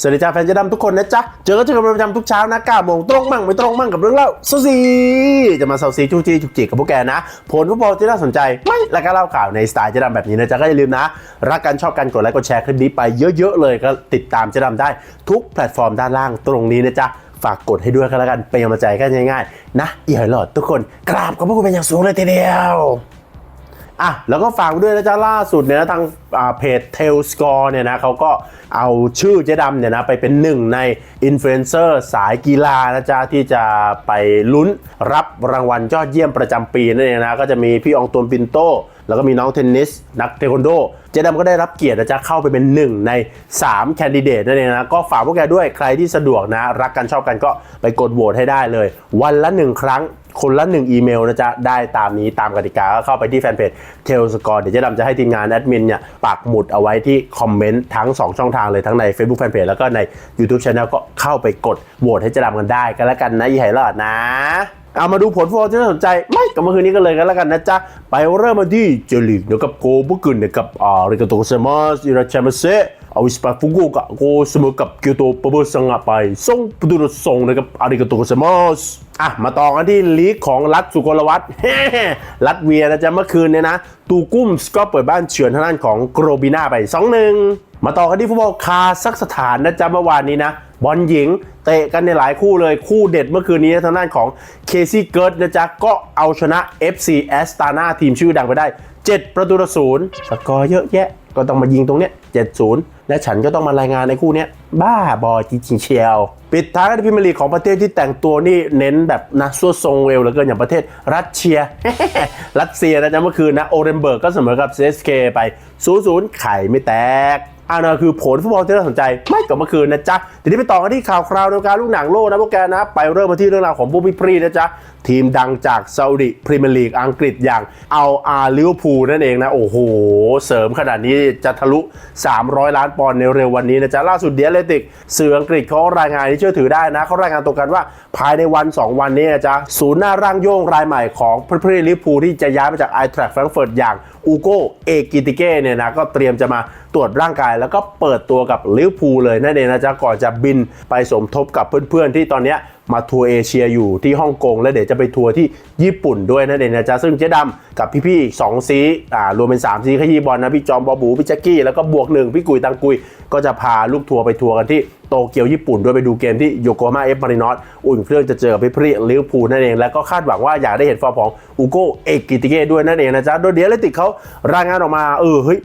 สวัสดีจ้าแฟนเจะดำทุกคนนะจ๊ะ เจอกันเจอกันเป็นประจำทุกเช้านะ9โมงตรงมั่งไม่ตรงมั่งกับเรื่องเล่าเซาซีจะมาเซาซีจู้จี้จุกจิกกับพวกแกนะ ผลฟุตบอลที่น่าสนใจไม่แล้วก็เล่าข่าวในสไตล์เจะดำแบบนี้นะจ๊ะก็อย่าลืมนะ รักกันชอบกันกดไลค์กดแชร์คลิปนี้ไปเยอะๆเลยก็ติดตามเจะดำได้ทุกแพลตฟอร์มด้านล่างตรงนี้นะจ๊ะฝากกดให้ด้วยกันแล้วกันเป็นกำลังใจกันง่ายๆ นะอีหอยหลอดทุกคนกราบขอบพระคุณเป็นอย่างสูงเลยทีเดียว อะแล้วก็ฝากด้วยนะจ๊ะล่าสุดเนี่ยนะทางเพจ t a i l Score เนี่ยนะเขาก็เอาชื่อเจ๊ดำเนี่ยนะไปเป็นหนึ่งในอินฟลูเอนเซอร์สายกีฬานะจ๊ะที่จะไปลุ้นรับรางวัลยอดเยี่ยมประจำปีนั่นเองนะก็จะมีพี่องตวนปินโตแล้วก็มีน้องเทนนิส นักเทควันโด เจ๊ดำก็ได้รับเกียรตินะจ๊ะเข้าไปเป็นหนึ่งใน3แคนดิเดตนั่นเองนะ ก็ฝากพวกแกด้วยใครที่สะดวกนะ รักกันชอบกันก็ไปกดโหวตให้ได้เลย วันละหนึ่งครั้ง คนละหนึ่งอีเมลนะจ๊ะ ได้ตามนี้ตามกติกาก็เข้าไปที่แฟนเพจเทลสกอร์เดี๋ยวเจ๊ดำจะให้ทีมงานแอดมินเนี่ยปักหมุดเอาไว้ที่คอมเมนต์ทั้ง 2 ช่องทางเลยทั้งใน Facebook Fanpage แล้วก็ใน YouTube Channel ก็เข้าไปกดโหวตให้เจ๊ดำกันได้กันแล้วกันนะยี่ไหรอดนะเอามาดูผลฟุตบอลที่น่าสนใจ ไม่กับเมื่อคืนนี้กันเลยกันแล้วกันนะจ๊ะ ไปเริ่มมาที่เจลีกเดี๋ยวกับโกบุกุนเดี๋ยวกับอ่าริกาโตเซมัสอิราชามาเซ อาวิสปาฟุกุกะโกเสมอกับเกียวโตปะเบอร์สังะไปส่งประตูส่งนะครับอาริกาโตเซมัสอะ มาต่อกันที่ลีกของรัฐสุโกลวัตรัฐเวียนะจ๊ะเมื่อคืนเนี่ยนะ ตูกุ้มก็เปิดบ้านเฉือนทางด้านของโกรบิน่าไป 2-1 มาต่อกันที่ฟุตบอลคาซัคสถานนะจ๊ะเมื่อวานนี้นะบอลหญิงเตะกันในหลายคู่เลยคู่เด็ดเมื่อคืนนี้ทางด้านของเคซี่เกิร์ดนะจ๊ะ ก็เอาชนะ FC แอสตานาทีมชื่อดังไปได้ 7 ประตูต่อศูนย์สกอร์เยอะแยะ ก็ต้องมายิงตรงเนี้ย7-0 และฉันก็ต้องมารายงานในคู่นี้บ้าบอจริงๆเชียว ปิดท้ายกันที่พรีเมียร์ลีของประเทศที่แต่งตัวนี่เน้นแบบนะสวดทรงเวลเหลือเกินอย่างประเทศรัสเซีย รัสเซียนะจ๊ะเมื่อคืนนะโอเรนเบิร์กก็เสมอกับเซสเคไป 0-0 ไข่ไม่แตก อันนั้นคือผลฟุตบอลที่น่าสนใจไม่กับเมื่อคืนนะจ๊ะทีนี้ไปต่อกันที่ข่าวคราวในวงการลูกหนังโลกนะพวกแกนะ ไปเริ่มมาที่เรื่องราวของพวกพี่ปรีนะจ๊ะ ทีมดังจากซาอุดิพรีเมียร์ลีกอังกฤษอย่างเอาอาลิเวอร์พูลนั่นเองนะ โอ้โห เสริมขนาดนี้จะทะลุ 300 ล้านปอนด์ในเร็ววันนี้นะจ๊ะ ล่าสุดเดียเลติกสื่ออังกฤษเขารายงานที่เชื่อถือได้นะเขารายงานตรงกันว่าภายในวัน 2 วันนี้นะจ๊ะศูนย์หน้าร่างโยงรายใหม่ของพรีเมียร์ลิเวอร์พูลที่จะย้ายมาจากไอแทรกแฟรงก์เฟิร์ตอย่างอูโกเอกิติเก้เนี่ยนะก็เตรียมจะมาตรวจร่างกายแล้วก็เปิดตัวกับลิเวอร์พูลเลยนั่นเองนะจ๊ะก่อนจะบินไปสมทบกับเพื่อนๆที่ตอนนี้มาทัวร์เอเชียอยู่ที่ฮ่องกง แล้วเดี๋ยวจะไปทัวร์ที่ญี่ปุ่นด้วยนั่นเองนะจ๊ะซึ่งเจ๊ดำกับพี่ๆสอีก2ซีอ่ารวมเป็น3ซีขยี้บอลนะพี่จอมบอบูพี่แจ็คกี้แล้วก็บวกหนึ่งพี่กุยตังกุย ก็จะพาลูกทัวร์ไปทัวร์กันที่โตเกียวญี่ปุ่นด้วยไปดูเกมที่โยโกฮาม่าเอฟมารินอสอุ่นเครื่องจะเจอกับพี่พรีลิเวอร์พูลนั่นเอง แล้วก็คาดหวังว่าอยากได้เห็นฟอร์มของอูโกเอกกิติเก้ด้วยนั่นเองนะจ๊ะโดยเดียเลติกเขารายงานออกมาเออเฮ้ย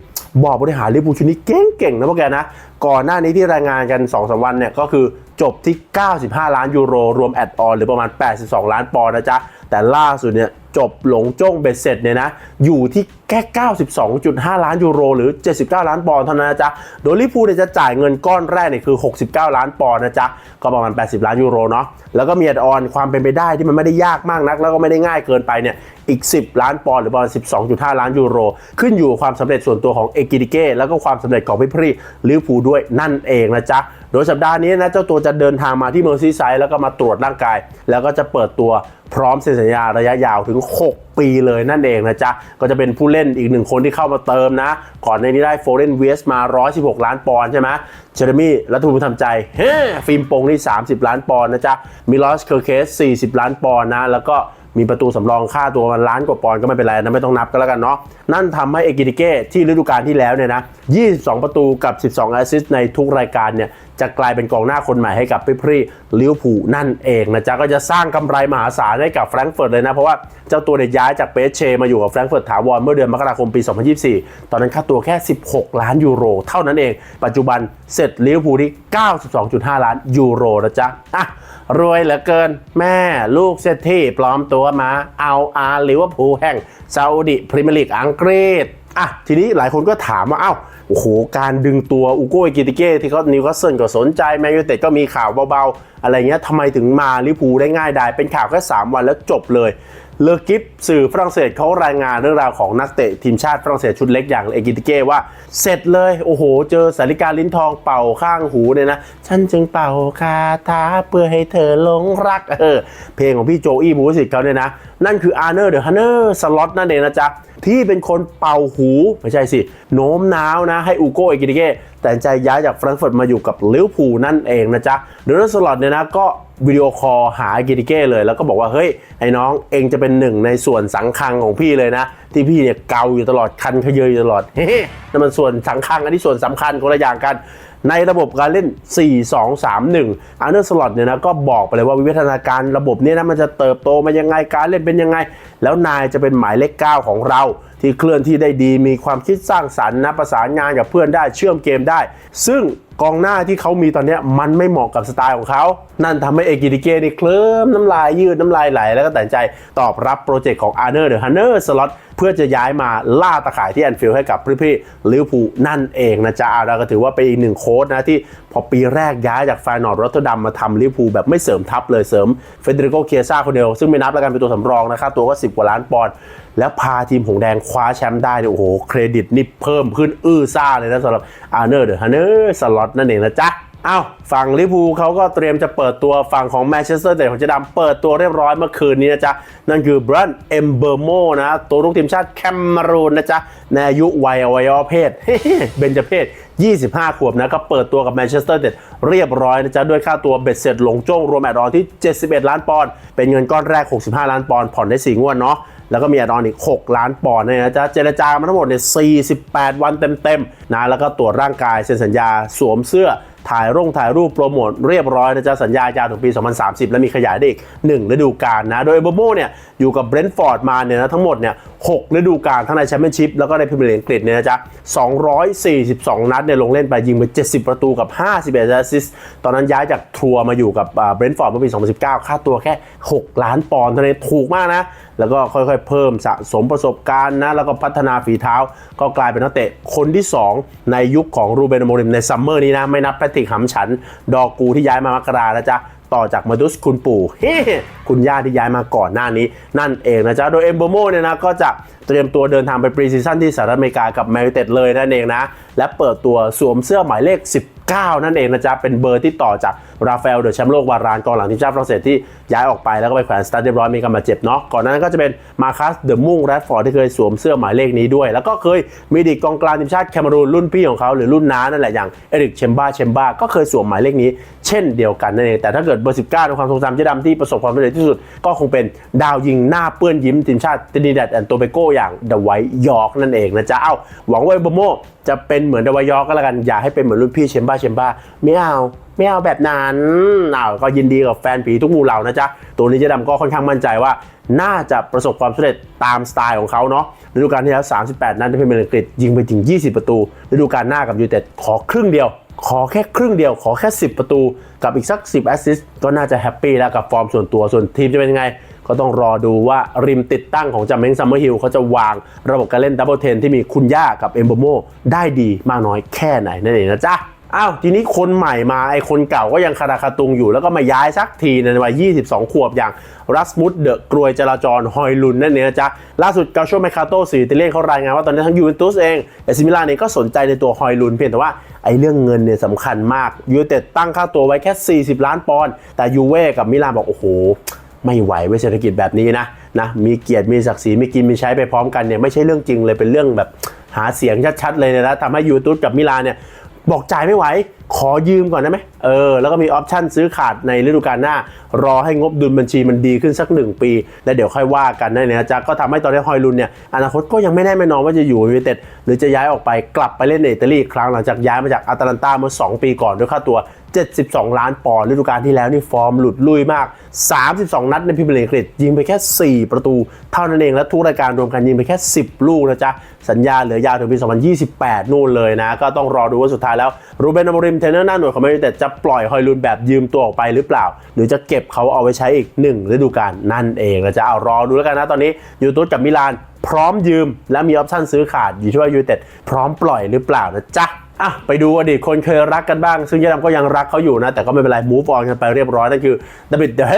บอกบริหารลิบูลชุดนี้เก่งๆนะพวกแกนะ ก่อนหน้านี้ที่รายงานกัน2อสวันเนี่ยก็คือจบที่ 95 ล้านยูโร รวมแอดออนหรือประมาณ 82 ล้านปอนด์นะจ๊ะ แต่ล่าสุดเนี่ยจบหลงจ้งเบ็ดเสร็จเนี่ยนะ อยู่ที่แค่ 92.5 ล้านยูโร หรือ 79 ล้านปอนด์เท่านั้นนะจ๊ะ โดยลิพูเนี่ยจะจ่ายเงินก้อนแรกเนี่ยคือ 69 ล้านปอนด์นะจ๊ะ ก็ประมาณ 80 ล้านยูโรเนาะ แล้วก็มีแอดออนความเป็นไปได้ที่มันไม่ได้ยากมากนัก แล้วก็ไม่ได้ง่ายเกินไปเนี่ย อีก 10 ล้านปอนด์หรือประมาณ 12.5 ล้านยูโร ขึ้นอยู่ความสำเร็จส่วนตัวของเอกิติเก้แล้วก็ความสำเร็จของพี่พรีลิพูด้วยนั่นเองนะจ๊ะ โดยสัปดาห์นี้นะเจ้าตัวจะเดินทางมาที่เมอร์ซีไซด์แล้วก็มาตรวจร่างกาย แล้วก็จะเปิดตัว พร้อมเซ็นสัญญาระยะยาวถึง 6 ปีเลยนั่นเองนะจ๊ะ ก็จะเป็นผู้เล่นอีกหนึ่งคนที่เข้ามาเติมนะ ก่อนในนี้ได้โฟเรนเวสมา 116 ล้านปอนด์ใช่ไหมเจเรมี่รัฐภูมทำใจเฮ้ฟิล์มปงนี่ 30 ล้านปอนด์นะจ๊ะ มิลอสเคอร์เคส 40 ล้านปอนด์นะ แล้วก็มีประตูสำรองค่าตัวมันล้านกว่าปอนด์ก็ไม่เป็นไรนะไม่ต้องนับก็แล้วกันเนาะนั่นทำให้เอกิติเก้ที่ฤดูกาลที่แล้วเนี่ยนะ 22 ประตูกับ 12 แอสซิสต์ในทุกรายการเนี่ย จะกลายเป็นกองหน้าคนใหม่ให้กับพี่พรีลิวพูนั่นเองนะจ๊ะก็จะสร้างกำไรมหาศาลให้กับแฟรงก์เฟิร์ตเลยนะเพราะว่าเจ้าตัวเนี่ยย้ายจากเปเชมาอยู่กับแฟรงก์เฟิร์ตถาวรเมื่อเดือนมกราคมปี 2024 ตอนนั้นค่าตัวแค่ 16 ล้านยูโร เท่านั้นเอง ปัจจุบันเสร็จลิวพูที่ 92.5 ล้านยูโรนะจ๊ะอะรวยเหลือเกินแม่ลูกเศรษฐีปลอมตัวมาเอาอาลิเวอร์พูลแห่งซาอุดิพรีเมียร์ลีกอังกฤษอะทีนี้หลายคนก็ถามว่าเอ้า โอ้โห การดึงตัวอูโกเอกิติเก้ที่เขานิวคาสเซิลก็สนใจแมนยูเต็ดก็มีข่าวเบาๆ อะไรเงี้ยทำไมถึงมาลิเวอร์พูได้ง่ายดายเป็นข่าวแค่ 3 วันแล้วจบเลย เลอกิฟสื่อฝรั่งเศสเขารายงานเรื่องราวของนักเตะทีมชาติฝรั่งเศสชุดเล็กอย่างเอกิติเก้ว่า เสร็จเลย โอ้โห เจอสาริกาลิ้นทองเป่าข้างหูเนี่ยนะ ฉันจึงเป่าคาถาเพื่อให้เธอหลงรักเออเพลงของพี่โจอี้บูสิตเขาเนี่ยนะ นั่นคืออาร์เนอร์เดอะฮันเนอร์สล็อตนั่นเองนะจ๊ะ ที่เป็นคนเป่าหู ไม่ใช่สิ โน้มน้าวนะ ให้อูโกเอกิเก้แต่ใจย้ายจากแฟรงก์เฟิร์ตมาอยู่กับลิเวอร์พูลนั่นเองนะจ๊ะเดนสล็อตเนี่ยนะก็วิดีโอคอลหาเอกิติเก้เลยแล้วก็บอกว่า เฮ้ย ไอ้น้องเองจะเป็นหนึ่งในส่วนสังคังของพี่เลยนะ ที่พี่เนี่ยเกาอยู่ตลอดคันขยเยอยู่ตลอดเฮ้นั่นมันส่วนสังคังอันนี้ส่วนสำคัญคนละอย่างกัน ในระบบการเล่น 4 2 3 1 อันเดอร์สล็อตเนี่ยนะก็บอกไปเลยว่าวิวัฒนาการระบบเนี้นะมันจะเติบโตมายังไงการเล่นเป็นยังไง แล้วนายจะเป็นหมายเลข 9 ของเรา ที่เคลื่อนที่ได้ดีมีความคิดสร้างสรรค์นะประสานงานกับเพื่อนได้เชื่อมเกมได้ ซึ่งกองหน้าที่เขามีตอนนี้มันไม่เหมาะกับสไตล์ของเขา นั่นทำให้เอกิติเกนี่เคลิ้มน้ำลายยืดน้ำลายไหล แล้วก็ตัดสินใจตอบรับโปรเจกต์ของอาร์เนอร์เดอะฮันเนอร์สล็อตเพื่อจะย้ายมาล่าตะข่ายที่แอนฟิลด์ให้กับพี่ๆลิเวอร์พูลนั่นเองนะจ๊ะเราก็ถือว่าเป็นอีกหนึ่งโค้ดนะที่พอปีแรกย้ายจากฟนนอร์ดรอตเตอร์ดัมมาทำลิเวอร์พูลแบบไม่เสริมทัพเลยเสริมเฟเดริโกเคียซ่าคนเดียวซึ่งไม่นับแล้วกันเป็นตัวสำรองนะครับตัวก็10กว่าล้านปอนด์แล้วพาทีมหงแดงคว้าแชมป์ได้เนี่ยโอ้โห เครดิตนี่เพิ่มขึ้นอื้อซ่าเลยนะสำหรับอาร์เนอร์เดอะฮันเนอร์สล็อตนั่นเองนะจ๊ะ อ้าวฝั่งลิเวอร์พูลเขาก็เตรียมจะเปิดตัวฝั่งของแมนเชสเตอร์แต่ของเจดำเปิดตัวเรียบร้อยเมื่อคืนนี้นะจ๊ะ นั่นคือบรันเอมเบอร์โมนะตัวลูกทีมชาติแคมรูนนะจ๊ะ ในอายุวัยอวัยวะเพศเบญจเพศ 25 ขวบนะก็เปิดตัวกับแมนเชสเตอร์เด็ดเรียบร้อยนะจ๊ะ ด้วยค่าตัวเบ็ดเสร็จหลงโจ้งรวมแอดออนที่ 71 ล้านปอนด์เป็นเงินก้อนแรก 65 ล้านปอนด์ผ่อนได้ 4 งวดเนาะแล้วก็มีแอดอนอีก 6 ล้านปอนด์เนี่ยนะจ๊ะเจรจามาทั้งหมดเนี่ย48 วันเต็มๆนะแล้วก็ตรวจร่างกายเซ็นสัญญาสวมเสื้อ ถ่ายร่งถ่ายรูปโปรโมทเรียบร้อยนะจ๊ะสัญญายาวถึงปี 2030 และมีขยายได้อีก 1 ฤดูกาลนะ โดยโบโมเนี่ยอยู่กับเบรนท์ฟอร์ดมาเนี่ยนะทั้งหมดเนี่ย 6 ฤดูกาลทั้งในแชมเปี้ยนชิพแล้วก็ในพรีเมียร์ลีกอังกฤษเนี่ยนะจ๊ะ 242 นัดเนี่ยลงเล่นไปยิงไป 70 ประตูกับ 51แอสซิสต์ตอนนั้นย้ายจากทัวร์มาอยู่กับเบรนท์ฟอร์ดเมื่อปี 2019 ค่าตัวแค่ 6 ล้านปอนด์เท่านั้นถูกมากนะ แล้วก็ค่อยๆเพิ่มสะสมประสบการณ์นะ แล้วก็พัฒนาฝีเท้า ก็กลายเป็นนักเตะคนที่ 2 ในยุคของรูเบนโมริมในซัมเมอร์นี้นะ ไม่นับแพทริกหำฉัน ดอกูที่ย้ายมามกรานะจ๊ะ ต่อจากมาดุสคุณปู่คุณย่าที่ย้ายมาก่อนหน้านี้ นั่นเองนะจ๊ะโดยเอมโบโมเนี่ยนะก็จะ เตรียมตัวเดินทางไปปรีซีซั่นที่สหรัฐอเมริกากับแมริเต็ดเลยนั่นเองนะ และเปิดตัวสวมเสื้อหมายเลข 19 นั่นเองนะจ๊ะ เป็นเบอร์ที่ต่อจากราฟาเอลเดอะแชมป์โลกวารานกองหลังทีมชาติฝรั่งเศสที่ย้ายออกไปแล้วก็ไปแขวนสตาร์ทเรียบร้อยมีการบาดเจ็บเนาะก่อนหนานั้นก็จะเป็นมาคัสเดอะมุ่งแรดฟอร์ดที่เคยสวมเสื้อหมายเลขนี้ด้วย แล้วก็เคยมีดีกองกลางทีมชาติแคนารูนรุ่นพี่ของเขาหรือรุ่นน้านั่นแหละอย่างเอริกเชมบ้าเชมบ้าก็เคยสวมหมายเลขนี้ เช่นเดียวกันนั่นเองแต่ถ้าเกิดเบอร์ 19ในความทรงจำเจ๊ดำที่ประสบความสำเร็จที่สุด ก็คงเป็นดาวยิงหน้าเปื้อนยิ้มทีมชาติตินิดัดแอนโตเบโกอย่างเดวท์ยอร์กนั่นเองนะจ๊ะ เอ้าหวังว่าโบโมจะเป็นเหมือนเดวท์ยอร์กก็แล้วกัน อย่าให้เป็นเหมือนรุ่นพี่เชมบ้าเชมบ้าไม่เอาไม่เอาแบบนั้นอ้าวก็ยินดีกับแฟนผีทุกหมู่เหล่านะจ๊ะ ตัวนี้เจ๊ดำก็ค่อนข้างมั่นใจว่าน่าจะประสบความสำเร็จตามสไตล์ของเขาเนาะฤดูกาลที่แล้ว 38 นัดในพรีเมียร์ลีกอังกฤษยิงไปถึง 20 ประตูฤดูกาลหน้ากับยูเต็ดขอครึ่งเดียว ขอแค่ครึ่งเดียวขอแค่ 10 ประตู กับอีกสัก 10 แอสซิสต์ก็น่าจะแฮปปี้แล้วกับฟอร์มส่วนตัวส่วนทีมจะเป็นยังไง ก็ต้องรอดูว่าริมติดตั้งของจาเม้งซัมเมอร์ฮิลเขาจะวางระบบการเล่นดับเบิลเทนที่มีคุณย่ากับเอมโบโมได้ดีมากน้อยแค่ไหนนั่นเองนะจ๊ะอ้าวทีนี้คนใหม่มาไอคนเก่าก็ยังคาราคาตุงอยู่แล้วก็มาย้ายสักทีในวัย 22 ขวบอย่างรัสมุดเดอะกรวยจราจรฮอยลุนนั่นเองนะจ๊ะ ล่าสุดกาโชแมคาโตสีอิตาเลียนเขารายงานว่าตอนนี้ทั้งยูเวนตุสเองเอซิมิลานเองก็สนใจในตัวฮอยลุนเพียงแต่ว่าไอเรื่องเงินเนี่ยสำคัญมากยูเนเต็ดตั้งค่าตัวไว้แค่ 40 ล้านปอนด์แต่ยูเว่กับมิลานบอกโอ้โห ไม่ไหวเว้เศรษฐกิจแบบนี้นะนะมีเกียรติมีศักดิ์ศรีมีกินมีใช้ไปพร้อมกันเนี่ยไม่ใช่เรื่องจริงเลยเป็นเรื่องแบบหาเสียงชัดๆเลยนะทำให้ยูทูบกับมิลานเนี่ยบอกจ่ายไม่ไหว ขอยืมก่อนได้ไหมเออ แล้วก็มีออปชันซื้อขาดในฤดูกาลหน้า รอให้งบดุลบัญชีมันดีขึ้นสักหนึ่งปี แล้วเดี๋ยวค่อยว่ากันได้เลยนะจ๊ะก็ทำให้ตอนนี้ฮอยลุนเนี่ยอนาคตก็ยังไม่แน่ไม่นอนว่าจะอยู่ยูไนเต็ดหรือจะย้ายออกไปกลับไปเล่นในอิตาลีอีกครั้งหลังจากย้ายมาจากอาตาลันตาเมื่อ 2 ปีก่อนด้วยค่าตัว 72 ล้านปอนด์ฤดูกาลที่แล้วนี่ฟอร์มหลุดลุยมาก 32 นัดในพรีเมียร์ลีกอังกฤษยิงไปแค่ 4 ประตู เท่านั้นเองและทุกรายการรวมกันยิงไปแค่ 10 ลูกนะจ๊ะสัญญาเหลือยาวถึงปี 2028 นู่นเลยนะ ก็ต้องรอดูว่าสุดท้ายแล้วรูเบนอมริมเทรนเนอร์หน้าหน่วยของแมนยูไนเต็ดจะปล่อยฮอยลุนแบบยืมตัวออกไปหรือเปล่า หรือจะเก็บเขาเอาไว้ใช้อีก1ฤดูกาลนั่นเองเราจะเอารอดูแล้วกันนะตอนนี้ยูทูตกับมิลานพร้อมยืมและมีออปชั่นซื้อขาดอยู่ที่ว่ายูเต็ดพร้อมปล่อยหรือเปล่านะจ๊ะ อะไปดูอดีตคนเคยรักกันบ้าง ซึ่งยะดำก็ยังรักเขาอยู่นะ แต่ก็ไม่เป็นไรมูฟออนกันไปเรียบร้อย นั่นคือดวิดเดเฮ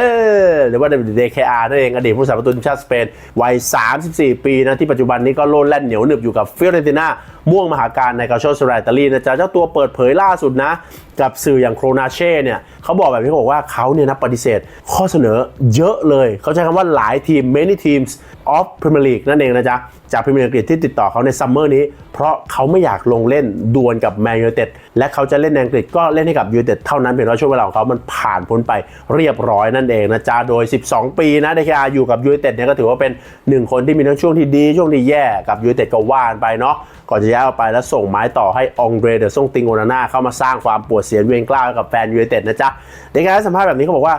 หรือว่าดวิดเดเคอาร์นั่นเอง อดีตผู้สาประตูทีมชาติสเปน วัย 34 ปีนะ ที่ปัจจุบันนี้ก็โลดแล่นเหนียวหนึบอยู่กับฟิโรเรนติน่าม่วงมหาการในกาโชสไรตาลีนะจ๊ะเจ้าตัวเปิดเผยล่าสุดนะ กับสื่ออย่างโครนาเช่เนี่ยเขาบอกแบบนี้เขาบอกว่าเขาเนี่ยนะปฏิเสธ ข้อเสนอเยอะเลย เขาใช้คำว่าหลายทีม many teams of Premier League นั่นเองนะจ๊ะจากพรีเมียร์ลีกที่ติดต่อเขาในซัมเมอร์นี้ เพราะเขาไม่อยากลงเล่นดวลกับแมนยูไนเต็ดและเขาจะเล่นในอังกฤษก็เล่นให้กับยูไนเต็ดเท่านั้นเพียงแต่ว่าช่วงเวลาของเขามันผ่านพ้นไปเรียบร้อยนั่นเองนะจ๊ะโดย 12 ปีนะเดคาอยู่กับยูไนเต็ดเนี่ยก็ถือว่าเป็นหนึ่งคนที่มีทั้งช่วงที่ดีช่วงที่แย่กับยูไนเต็ดก็ว่านไปเนาะก่อนจะย้ายออกไปแล้วส่งไม้ต่อให้องเดรเดอร์ซงติงโอนาน่าเข้ามาสร้างความปวดเสียนเวรกล้าวกับแฟนยูไนเต็ดนะจ๊ะเดคาให้สัมภาษณ์แบบนี้เขาบอกว่า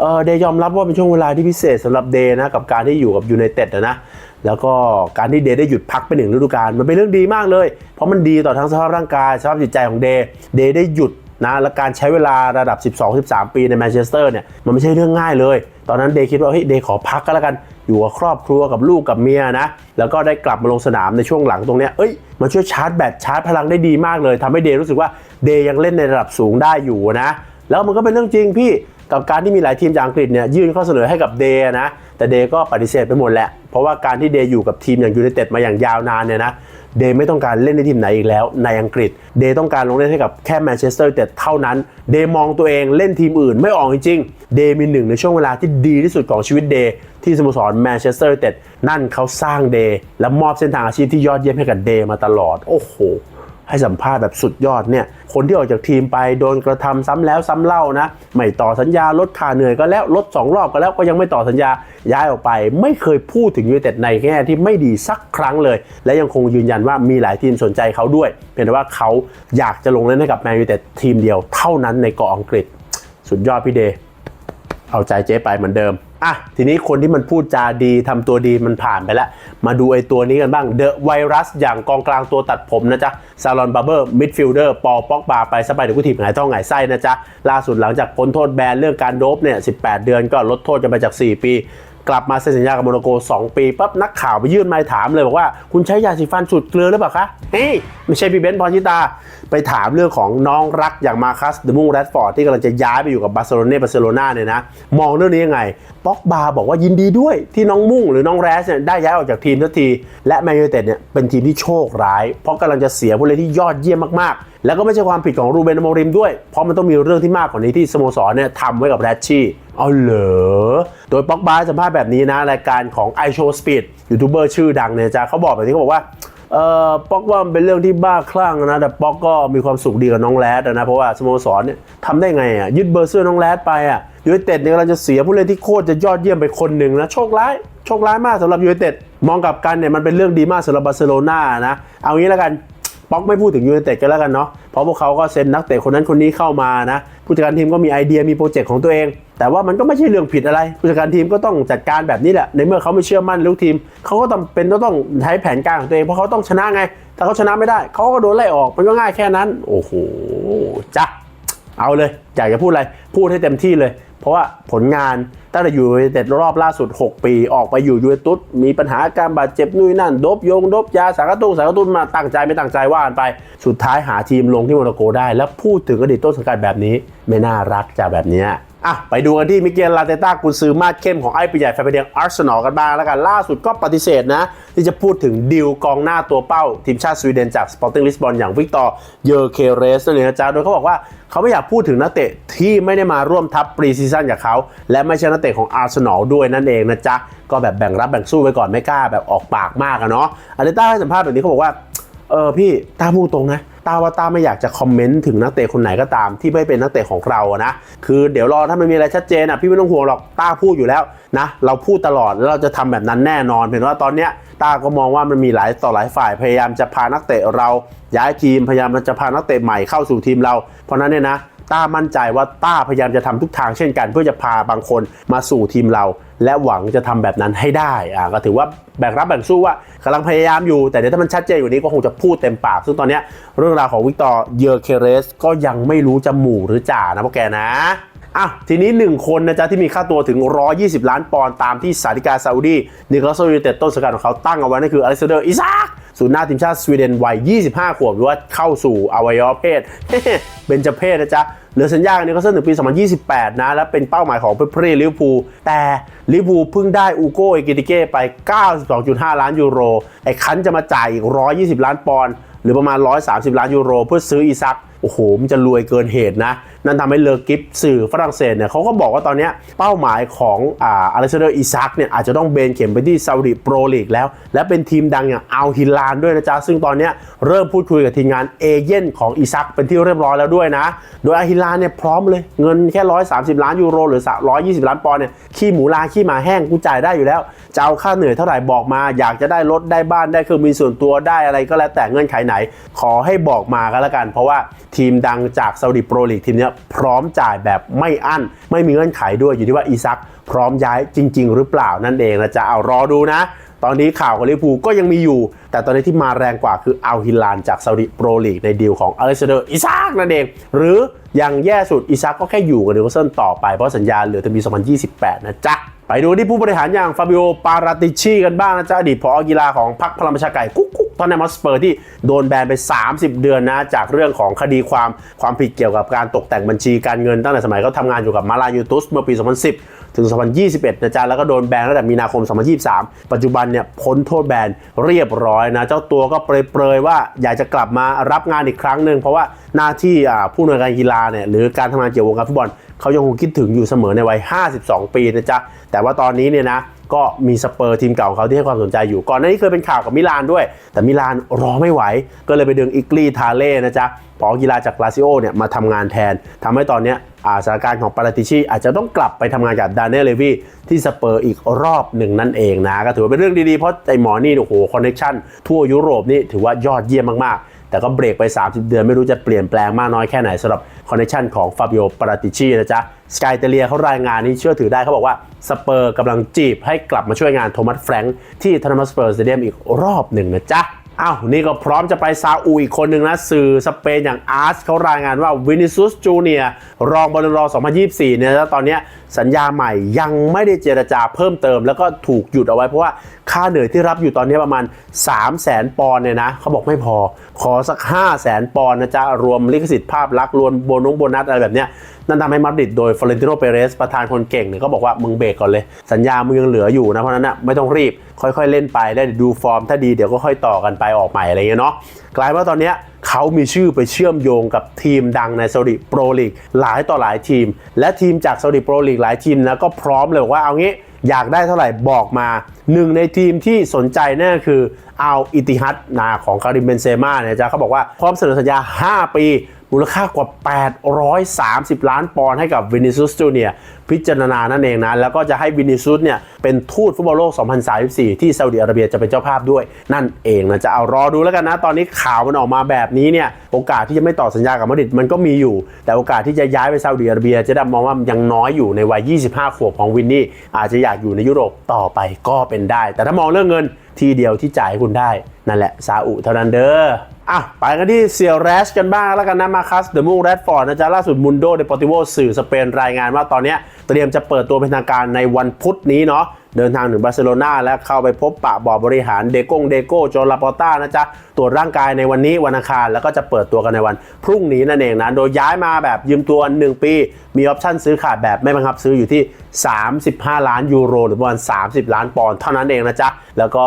เออเดย์ยอมรับว่าเป็นช่วงเวลาที่พิเศษสำหรับเดย์นะกับการที่อยู่กับยูไนเต็ดนะแล้วก็การที่เดย์ได้หยุดพักไปหนึ่งฤดูกาลมันเป็นเรื่องดีมากเลย เพราะมันดีต่อทั้งสภาพร่างกายสภาพจิตใจของเดย์เดย์ได้หยุดนะและการใช้เวลาระดับ 12-13 ปีในแมนเชสเตอร์เนี่ยมันไม่ใช่เรื่องง่ายเลย ตอนนั้นเดย์คิดว่าเฮ้ยเดย์ขอพักก็แล้วกันอยู่กับครอบครัวกับลูกกับเมียนะ แล้วก็ได้กลับมาลงสนามในช่วงหลังตรงเนี้ยเอ้ยมันช่วยชาร์จแบตชาร์จพลังได้ดีมากเลยทำให้เดย์รู้สึกว่าเดย์ยังเล่นในระดับสูงได้อยู่นะ แล้วมันก็เป็นเรื่องจริงพี่ กับการที่มีหลายทีมจากอังกฤษเนี่ยยื่นข้อเสนอให้กับเดย์นะ แต่เดย์ก็ปฏิเสธไปหมดแหละ เพราะว่าการที่เดย์อยู่กับทีมอย่างยูไนเต็ดมาอย่างยาวนานเนี่ยนะเดย์ไม่ต้องการเล่นในทีมไหนอีกแล้วในอังกฤษ เดย์ต้องการลงเล่นให้กับแค่แมนเชสเตอร์ยูไนเต็ดเท่านั้น เดย์มองตัวเองเล่นทีมอื่นไม่ออกจริงเดย์มีหนึ่งในช่วงเวลาที่ดีที่สุดของชีวิตเดย์ที่สโมสรแมนเชสเตอร์ยูไนเต็ดนั่นเขาสร้างเดย์และมอบเส้นทางอาชีพที่ยอดเยี่ยมให้กับเดย์มาตลอดโอ้โห ให้สัมภาษณ์แบบสุดยอดเนี่ยคนที่ออกจากทีมไปโดนกระทำซ้ำแล้วซ้ำเล่านะไม่ต่อสัญญาลดค่าเหนื่อยก็แล้วลด 2 รอบก็แล้วก็ยังไม่ต่อสัญญาย้ายออกไป ไม่เคยพูดถึงยูเต็ดในแง่ที่ไม่ดีสักครั้งเลย และยังคงยืนยันว่ามีหลายทีมสนใจเขาด้วย เพียงแต่ว่าเขาอยากจะลงเล่นให้กับแมนยูเต็ดทีมเดียวเท่านั้นในเกาะอังกฤษ สุดยอดพี่เด เอาใจเจ๊ไปเหมือนเดิม อะ ทีนี้คนที่มันพูดจาดีทำตัวดีมันผ่านไปแล้ว มาดูไอ้ตัวนี้กันบ้าง เดอะไวรัสอย่างกองกลางตัวตัดผมนะจ๊ะ ซาลอนบาร์เบอร์ มิดฟิลเดอร์ ปอป็อกบาไปสบายเดี๋ยวกูถีบหายท้องหายไส้นะจ๊ะ ล่าสุดหลังจากพ้นโทษแบนเรื่องการโดบเนี่ย 18 เดือนก็ลดโทษกันไปจาก 4 ปี กลับมาเซ็นสัญญากับโมนาโก 2 ปีปั๊บนักข่าวไปยื่นไม้ถามเลยบอกว่าคุณใช้ยาสีฟันสูตรเกลือหรือเปล่าคะเฮ้ยไม่ใช่พี่เบนซ์พรชิตา ไปถามเรื่องของน้องรักอย่างมาคัสเดมุงแรดฟอร์ดที่กำลังจะย้ายไปอยู่กับบาร์เซโลนาบาร์เซโลนาเนี่ยนะมองเรื่องนี้ยังไงป็อกบาบอกว่ายินดีด้วยที่น้องมุ่งหรือน้องแรสเนี่ยได้ย้ายออกจากทีมทันที และแมนยูเต็ดเนี่ยเป็นทีมที่โชคร้าย เพราะกำลังจะเสียผู้เล่นที่ยอดเยี่ยมมากๆแล้วก็ไม่ใช่ความผิดของรูเบนโมริมด้วย เพราะมันต้องมีเรื่องที่มากกว่านี้ที่สโมสรเนี่ยทำไว้กับแรชชี่เอาเหรอ โดยป็อกบาสัมภาษณ์แบบนี้นะ รายการของ i Show Speed ยูทูบเบอร์ชื่อดังเนี่ยจ้าเขาบอกแบบนี้เขาบอกว่าเอ่อป๊อกว่ามันเป็นเรื่องที่บ้าคลั่งนะแต่ป๊อกก็มีความสุขดีกับน้องแรดนะเพราะว่าสโมสรเนี่ยทำได้ไงอะยึดเบอร์เสื้อน้องแรดไปอะยูไนเต็ดเนี่ยกำลังจะเสียผู้เล่นที่โคตรจะยอดเยี่ยมไปคนหนึ่งนะโชคร้ายโชคร้ายมากสำหรับยูไนเต็ดมองกลับกันเนี่ยมันเป็นเรื่องดีมากสำหรับบาร์เซโลนานะเอางี้แล้วกัน ป๊อกไม่พูดถึงยูไนเต็ดกันแล้วกันเนาะเพราะพวกเขาก็เซ็นนักเตะคนนั้นคนนี้เข้ามานะผู้จัดการทีมก็มีไอเดียมีโปรเจกต์ของตัวเอง แต่ว่ามันก็ไม่ใช่เรื่องผิดอะไรผู้จัดการทีมก็ต้องจัดการแบบนี้แหละในเมื่อเขาไม่เชื่อมั่นลูกทีมเขาก็ต้องเป็นต้องใช้แผนการของตัวเองเพราะเขาต้องชนะไงถ้าเขาชนะไม่ได้เขาก็โดนไล่ออกมันก็ง่ายแค่นั้น โอ้โหจ้ะเอาเลยอยากจะพูดอะไรพูดให้เต็มที่เลย เพราะว่าผลงานตั้งแต่อยู่ในเด็ดรอบล่าสุด 6 ปี ออกไปอยู่ยูเวนตุสมีปัญหาการบาดเจ็บนู่นนั่นโดบยงโดบยาสารกระตุ้งสารกระตุ้นมาตั้งใจไม่ตั้งใจว่ากันไป สุดท้ายหาทีมลงที่โมนาโกได้ แล้วพูดถึงอดีตต้นสังกัดแบบนี้ ไม่น่ารักจากแบบนี้ อะไปดูกันที่มิเกลลาเตต้ากุนซือมาดเข้มของไอ้ปีใหญ่แฟนเพลงอาร์เซนอลกันบ้างแล้วกันล่าสุดก็ปฏิเสธนะ ที่จะพูดถึงดิวกองหน้าตัวเป้า ทีมชาติสวีเดนจากสปอร์ติ้งลิสบอนอย่างวิกตอร์เยอร์เคเรสนั่นเองนะจ๊ะโดยเขาบอกว่าเขาไม่อยากพูดถึงนักเตะที่ไม่ได้มาร่วมทัพปรีซีซั่นกับเขา และไม่ใช่นักเตะของอาร์เซนอลด้วยนั่นเองนะจ๊ะ ก็แบบแบ่งรับแบ่งสู้ไว้ก่อนไม่กล้าแบบออกปากมากอะเนาะอาร์เตต้าให้สัมภาษณ์แบบนี้เขาบอกว่าเออพี่ตาพูดตรงนะ ตาว่าตาไม่อยากจะคอมเมนต์ถึงนักเตะคนไหนก็ตามที่ไม่เป็นนักเตะของเราอะนะคือเดี๋ยวรอถ้ามันมีอะไรชัดเจนอะพี่ไม่ต้องห่วงหรอกตาพูดอยู่แล้วนะเราพูดตลอดแล้วเราจะทำแบบนั้นแน่นอนเห็นว่าตอนเนี้ยตาก็มองว่ามันมีหลายต่อหลายฝ่ายพยายามจะพานักเตะเราย้ายทีมพยายามจะพานักเตะใหม่เข้าสู่ทีมเรา เพราะนั้นเนี่ยนะ ต้ามั่นใจว่าต้าพยายามจะทำทุกทางเช่นกัน เพื่อจะพาบางคนมาสู่ทีมเรา และหวังจะทำแบบนั้นให้ได้อ่าก็ถือว่าแบ่งรับแบ่งสู้ว่ากำลังพยายามอยู่ แต่เดี๋ยวถ้ามันชัดเจนอยู่นี้ก็คงจะพูดเต็มปาก ซึ่งตอนนี้เรื่องราวของวิกตอร์เยอร์เคเรสก็ยังไม่รู้จะหมู่หรือจ่านะพวกแกนะอะทีนี้หนึ่งคนนะจ๊ะที่มีค่าตัวถึง 120 ล้านปอนด์ตามที่สาธิกาซาอุดีนิโคลัสยูเต็ดต้นสังกัดของเขาตั้งเอาไว้นั่นคืออเล็กซานเดอร์อิซาก ศูนย์หน้าทีมชาติสวีเดนวัย 25 ขวบหรือว่าเข้าสู่อวัยวะเพศเบนจเพศนะจ๊ะเหลือสัญญาเนี่ยก็สั้นถึงปี 2028 นะ และเป็นเป้าหมายของเพปรีลิเวอร์พูลแต่ลิเวอร์พูลเพิ่งได้อูโกเอกิติเก้ไป 92.5 ล้านยูโร ไอ้คันจะมาจ่ายอีก 120 ล้านปอนด์หรือประมาณ 130 ล้านยูโร เพื่อซื้ออีซัก โอ้โห มันจะรวยเกินเหตุนะ นั่นทำให้เลอกิฟสื่อฝรั่งเศสเนี่ยเขาก็บอกว่าตอนนี้เป้าหมายของอ่าอเล็กซานเดอร์อิซักเนี่ยอาจจะต้องเบนเข็มไปที่ซาอุดิโปรลีกแล้ว และเป็นทีมดังอย่างอัลฮิลานด้วยนะจ๊ะ ซึ่งตอนนี้เริ่มพูดคุยกับทีมงานเอเย่นของอิซักเป็นที่เรียบร้อยแล้วด้วยนะ โดยอัลฮิลานเนี่ยพร้อมเลยเงินแค่ 130 ล้านยูโรหรือ 120 ล้านปอนด์เนี่ยขี้หมูลาขี้หมาแห้งกูจ่ายได้อยู่แล้วจะเอาค่าเหนื่อยเท่าไหร่บอกมา อยากจะได้รถได้บ้านได้เครื่องบินส่วนตัวได้อะไรก็แล้วแต่เงื่อนไขไหน ขอให้บอกมาก็แล้วกัน เพราะว่าทีมดังจากซาอุดิโปรลีกทีมนี้พร้อมจ่ายแบบไม่อั้น ไม่มีเงื่อนไขด้วยอยู่ที่ว่าอีซักพร้อมย้ายจริง ๆ หรือเปล่านั่นเองนะจะเอารอดูนะ ตอนนี้ข่าวของลิเวอร์พูลก็ยังมีอยู่แต่ตอนนี้ที่มาแรงกว่าคืออัลฮิลานจากซาอุดิโปรลีกในดีลของอเล็กซานเดอร์อิซักนั่นเองหรืออย่างแย่สุดอิซักก็แค่อยู่กับนิวคาสเซิลต่อไปเพราะสัญญาเหลือถึงปี 2028 นะจ๊ะไปดูที่ผู้บริหารอย่างฟาบิโอ ปาราติชีกันบ้างนะจ๊ะอดีตผอกีฬาของพรรคพลังประชาไก่กุ๊กกุ๊กตอนในมอสเปอร์ที่โดนแบนไป 30 เดือนนะ จากเรื่องของคดีความความผิดเกี่ยวกับการตกแต่งบัญชีการเงินตั้งแต่สมัยเขาทำงานอยู่กับมาลายูตุสเมื่อปี 2010 ถึง 2021 นะจ๊ะแล้วก็โดนแบนตั้งแต่มีนาคม 2023 ปัจจุบันเนี่ยพ้นโทษแบนเรียบร้อยนะ เจ้าตัวก็เปรยๆว่าอยากจะกลับมารับงานอีกครั้งหนึ่งเพราะว่าหน้าที่ผู้นวยการกีฬาเนี่ยหรือการทำงานเกี่ยวกับวงการฟุตบอลเขายังคงคิดถึงอยู่เสมอในวัย 52 ปีนะจ๊ะ แต่ว่าตอนนี้เนี่ยนะก็มีสเปอร์ทีมเก่าของเขาที่ให้ความสนใจอยู่ ก่อนหน้านี้เคยเป็นข่าวกับมิลานด้วย แต่มิลานรอไม่ไหว ก็เลยไปดึงอิกลีทาเล่นะจ๊ะผอกีฬาจากลาซิโอเนี่ยมาทำงานแทนทำให้ตอนเนี้ย สถานการณ์ของปาราติชีอาจจะต้องกลับไปทำงานกับดานเนลเลวีที่สเปอร์อีกรอบหนึ่งนั่นเองนะ ก็ถือว่าเป็นเรื่องดีๆ เพราะไอ้หมอนี่โอ้โหคอนเนคชั่นทั่วยุโรปนี่ถือว่ายอดเยี่ยมมากๆแต่ก็เบรกไป 30 เดือนไม่รู้จะเปลี่ยนแปลงมากน้อยแค่ไหนสำหรับคอนเนคชั่นของฟาบิโอปาราติชีนะจ๊ะสกายเตเลียเขารายงานนี้เชื่อถือได้เขาบอกว่า สเปอร์กำลังจีบให้กลับมาช่วยงานโทมัสแฟรงค์ที่ทนามัสเปอร์สเตเดียมอีกรอบหนึ่งนะจ๊ะ อ้าวนี่ก็พร้อมจะไปซาอุอีกคนหนึ่งนะ สื่อสเปนอย่างอาร์ชเขารายงานว่าวินิซุสจูเนียรองบอลรอ2024 เนี่ยแล้วตอนนี้สัญญาใหม่ยังไม่ได้เจรจาเพิ่มเติม แล้วก็ถูกหยุดเอาไว้เพราะว่าค่าเหนื่อยที่รับอยู่ตอนนี้ประมาณ 3 0 0แสนปอนเนี่ยนะเขาบอกไม่พอ ขอสัก 5 0 0แสนปอนนะจ๊ะ รวมลิขสิทธิ์ภาพลักษณ์รวมโบนุงโบนัสอะไรแบบเนี้ยนั่นทำให้มาดริดโดยฟลอเรนติโนเปเรสประธานคนเก่งเนี่ยก็บอกว่ามึงเบรกก่อนเลย สัญญามึงยังเหลืออยู่นะเพราะนั้นนะไม่ต้องรีบค่อยๆเล่นไปแล้วดูฟอร์มถ้าดีเดี๋ยวก็ค่อยต่อกันไปออกใหม่อะไรเงี้ยเนาะกลายว่าตอนเนี้ยเขามีชื่อไปเชื่อมโยงกับทีมดังในซาอุดิโปรลีกหลายต่อหลายทีม และทีมจากซาอุดิโปรลีกหลายทีมนะก็พร้อมเลยว่าเอางี้อยากได้เท่าไหร่บอกมาหนึ่งในทีมที่สนใจนั่นคืออัลอิติฮัดนาของคาริมเบนเซม่าเนี่ยจ้าเขาบอกว่าพร้อมเสนอสัญญา 5 ปี มูลค่ากว่า 830 ล้านปอนด์ให้กับวินิซุสจูเนียพิจารณานั่นเองนะ แล้วก็จะให้วินิซุสเนี่ยเป็นทูตฟุตบอลโลก 2034 ที่ซาอุดิอาระเบียจะเป็นเจ้าภาพด้วย นั่นเองนะจะเอารอดูแล้วกันนะ ตอนนี้ข่าวมันออกมาแบบนี้เนี่ยโอกาสที่จะไม่ต่อสัญญากับมาดริดมันก็มีอยู่ แต่โอกาสที่จะย้ายไปซาอุดิอาระเบียจะดำมองว่ายังน้อยอยู่ในวัย 25 ขวบของวินนี่อาจจะอยากอยู่ในยุโรปต่อไปก็เป็นได้ แต่ถ้ามองเรื่องเงินทีเดียวที่จ่ายให้คุณได้นั่นแหละซาอุเท่านั้นเด้อ อะไปกันที่เซียแรชกันบ้างแล้วกันนะมาคัสเดมูแรดฟอร์ดนะจ๊ะล่าสุดมุนโดเดปอติโวสื่อสเปนรายงานว่าตอนนี้เตรียมจะเปิดตัวเป็นทางการในวันพุธนี้เนาะเดินทางถึงบาร์เซโลนาและเข้าไปพบปะบอร์บริหารเดโกงเดโกโจลาปอต้านะจ๊ะตรวจร่างกายในวันนี้วันอังคาร แล้วก็จะเปิดตัวกันในวันพรุ่งนี้นั่นเองนะโดยย้ายมาแบบยืมตัว 1 ปี มีออปชั่นซื้อขาดแบบไม่บังคับซื้ออยู่ที่ 35 ล้านยูโร หรือประมาณ 30 ล้านปอนด์เท่านั้นเองนะจ๊ะแล้วก็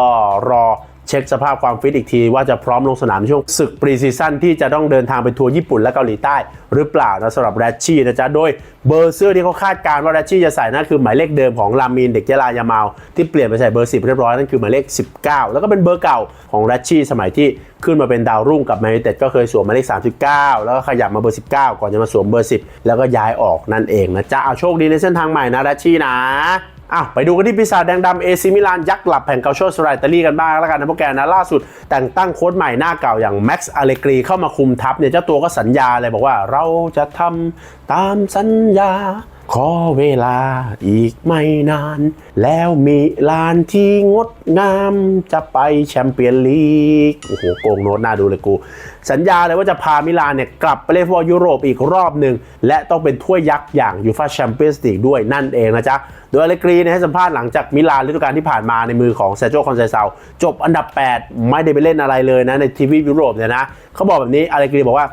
รอ เช็คสภาพความฟิตอีกทีว่าจะพร้อมลงสนามช่วงศึกปรีซีซั่นที่จะต้องเดินทางไปทัวร์ญี่ปุ่นและเกาหลีใต้ หรือเปล่านะสำหรับแรชชี่นะจ๊ะ โดยเบอร์เสื้อที่เขาคาดการณ์ว่าแรชชี่จะใส่นั่นคือหมายเลขเดิมของลามีนเด็กยะลายามาลที่เปลี่ยนไปใส่เบอร์ 10 เรียบร้อยนั่นคือหมายเลข 19 แล้วก็เป็นเบอร์เก่าของแรชชี่สมัยที่ขึ้นมาเป็นดาวรุ่งกับแมนยูเต็ดก็เคยสวมหมายเลข 39 แล้วก็ขยับมาเบอร์ 19 ก่อนจะมาสวมเบอร์ 10 แล้วก็ย้ายออกนั่นเองนะจ๊ะเอาโชคดีในเส้นทางใหม่นะแรชชี่นะ อะไปดูกันที่ปีศาจแดงดำเอซิมิลานยักษ์หลับแผงเกาโชสไรตาลีกันบ้างแล้วกันนะพวกแกนะล่าสุดแต่งตั้งโค้ชใหม่หน้าเก่าอย่างแม็กซ์อเลกรีเข้ามาคุมทัพเนี่ยเจ้าตัวก็สัญญาเลยบอกว่าเราจะทำตามสัญญา ขอเวลาอีกไม่นาน แล้วมีลานที่งดงามจะไปแชมเปี้ยนลีก โอ้โห โกงโน้ตน่าดูเลยกู สัญญาเลยว่าจะพามิลานเนี่ย กลับไปเล่นฟุตบอลยุโรปอีกรอบหนึ่ง และต้องเป็นถ้วยยักษ์อย่างยูฟาแชมเปี้ยนส์ลีกด้วยนั่นเองนะจ๊ะ โดยอเลกรีเนี่ยให้สัมภาษณ์หลังจากมิลานฤดูกาลที่ผ่านมาในมือของเซโจคอนเซเซาจบอันดับ 8 ไม่ได้ไปเล่นอะไรเลยนะในทีวียุโรปเนี่ยนะเขาบอกแบบนี้อเลกรีบอกว่า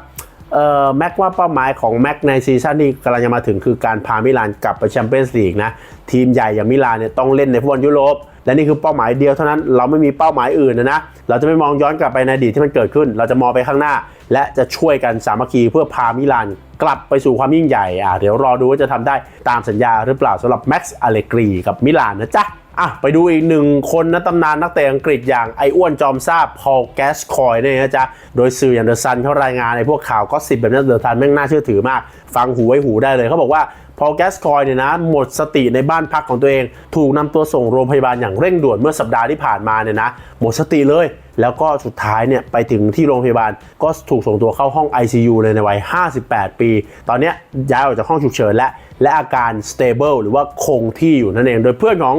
เอ่อแม็กว่าเป้าหมายของแม็กในซีซั่นนี้กำลังจะมาถึงคือการพามิลานกลับไปแชมเปี้ยนส์ลีกนะ ทีมใหญ่อย่างมิลานเนี่ยต้องเล่นในฟุตบอลยุโรป และนี่คือเป้าหมายเดียวเท่านั้นเราไม่มีเป้าหมายอื่นนะนะเราจะไม่มองย้อนกลับไปในอดีตที่มันเกิดขึ้น เราจะมองไปข้างหน้า และจะช่วยกันสามัคคีเพื่อพามิลานกลับไปสู่ความยิ่งใหญ่อะเดี๋ยวรอดูว่าจะทำได้ตามสัญญาหรือเปล่าสำหรับแม็กซ์อเลกรีกับมิลานนะจ๊ะ อะไปดูอีกหนึ่งคนนะตำนานนักเตะอังกฤษอย่างไออ้วนจอมซาบพอลแกสคอยเนี่ยนะจ๊ะ โดยสื่ออย่างเดอะซันเขารายงานในพวกข่าวก็สิบแบบนั้นเดอะซันแม่งน่าเชื่อถือมาก ฟังหูไว้หูได้เลยเขาบอกว่าพอลแกสคอยเนี่ยนะหมดสติในบ้านพักของตัวเอง ถูกนำตัวส่งโรงพยาบาลอย่างเร่งด่วนเมื่อสัปดาห์ที่ผ่านมาเนี่ยนะหมดสติเลย แล้วก็สุดท้ายเนี่ยไปถึงที่โรงพยาบาลก็ถูกส่งตัวเข้าห้อง ICU เลยในวัย 58 ปี ตอนเนี้ยย้ายออกจากห้องฉุกเฉินและ และอาการ stable หรือว่าคงที่อยู่นั่นเอง โดยเพื่อนของ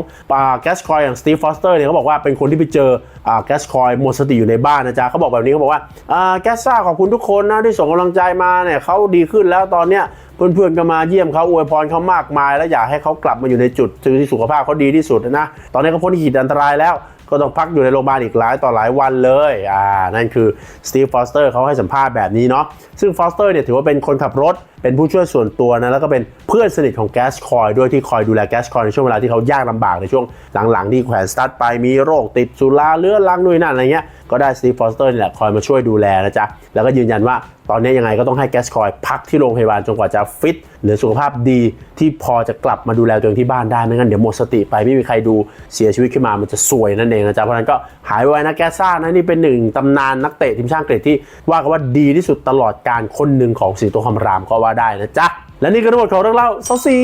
แกสคอยอย่างสตีฟฟอสเตอร์เนี่ยเขาบอกว่าเป็นคนที่ไปเจอแกสคอยหมดสติอยู่ในบ้านนะจ๊ะเขาบอกแบบนี้เขาบอกว่าแกสซ่าขอบคุณทุกคนนะที่ส่งกำลังใจมาเนี่ยเขาดีขึ้นแล้วตอนเนี้ยเพื่อนๆก็มาเยี่ยมเขาอวยพรเขามากมาย และอยากให้เขากลับมาอยู่ในจุดที่สุขภาพเขาดีที่สุดนะ ตอนนี้เขาพ้นขีดอันตรายแล้ว ก็ต้องพักอยู่ในโรงพยาบาลอีกหลายต่อหลายวันเลยอ่านั่นคือสตีฟฟอสเตอร์เขาให้สัมภาษณ์แบบนี้เนาะซึ่งฟอสเตอร์เนี่ยถือว่าเป็นคนขับรถเป็นผู้ช่วยส่วนตัวนะแล้วก็เป็นเพื่อนสนิทของแกสคอยด้วยที่คอยดูแลแกสคอยในช่วงเวลาที่เขายากลำบากในช่วงหลังๆ ที่แขวนสตาร์ทไปมีโรคติดสุราเรื้อรังด้วยนั่นอะไรเงี้ยก็ได้สตีฟฟอสเตอร์นี่แหละคอยมาช่วยดูแลนะจ๊ะแล้วก็ยืนยันว่าตอนนี้ยังไงก็ต้องให้แกสคอยพักที่โรงพยาบาลจนกว่าจะฟิตหรือสุขภาพดีที่พอจะกลับมาดูแลตัวเองที่บ้านได้ไม่งั้นเดี๋ยวหมดสติไปไม่มีใครดูเสียชีวิตขึ้นมามันจะซวยนั่นเองนะจ๊ะเพราะนั้นก็หายไวนะแกซ่านะนี่เป็นหนึ่งตำนานนักเตะทีมชาติอังกฤษที่ว่ากันว่าดีที่สุดตลอดการคนหนึ่งของสิงโตคำรามก็ว่าได้นะจ๊ะและนี่ก็ทั้งหมดของเรื่องเล่าเซาซี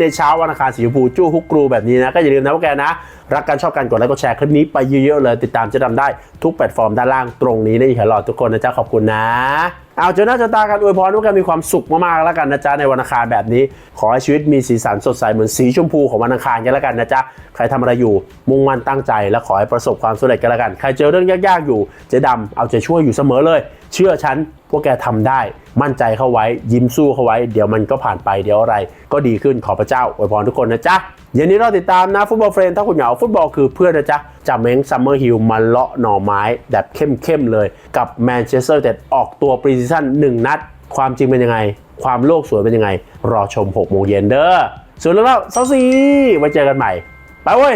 ในเช้าวันอังคารสีชมพูจู้ฮุกกรูแบบนี้นะ ก็อย่าลืมนะพว่าแกนะ รักกันชอบกันกดไลค์กดแชร์คลิปนี้ไปเยอะๆเลย ติดตามเจะดำได้ทุกแพลตฟอร์มด้านล่างตรงนี้นะอีกหลอดทุกคนนะจ๊ะขอบคุณนะ เอาเจอหน้าเจอตากันอวยพรว่าแกมีความสุขมากๆแล้วกันนะจ๊ะในวันอังคารแบบนี้ ขอให้ชีวิตมีสีสันสดใสเหมือนสีชมพูของวันอังคารกันแล้วกันนะจ๊ะใครทำอะไรอยู่มุ่งมั่นตั้งใจ และขอให้ประสบความสำเร็จกันแล้วกัน ใครเจอเรื่องยากๆอยู่เจ๊ดำเอาใจช่วยอยู่เสมอเลย เชื่อฉันพวกแกทำได้ มั่นใจเข้าไว้ยิ้มสู้เข้าไว้ เดี๋ยวมันก็ผ่านไปเดี๋ยวอะไร ก็ดีขึ้นขอพระเจ้าอวยพรทุกคนนะจ๊ะ เย็นนี้เราติดตามนะฟุตบอลเฟรนด์ถ้าคุณเหงาฟุตบอลคือเพื่อนนะจ๊ะจะเม้งซัมเมอร์ฮิลมาเลาะหน่อไม้แบบเข้มๆเลย กับแมนเชสเตอร์เต็ดออกตัวปรีซิชั่น1 นัด ความจริงเป็นยังไง ความโลกสวยเป็นยังไง รอชม6โมงเย็นเด้อส่วนเรื่องเล่าเซาซีไว้เจอกันใหม่ ไปเว้ย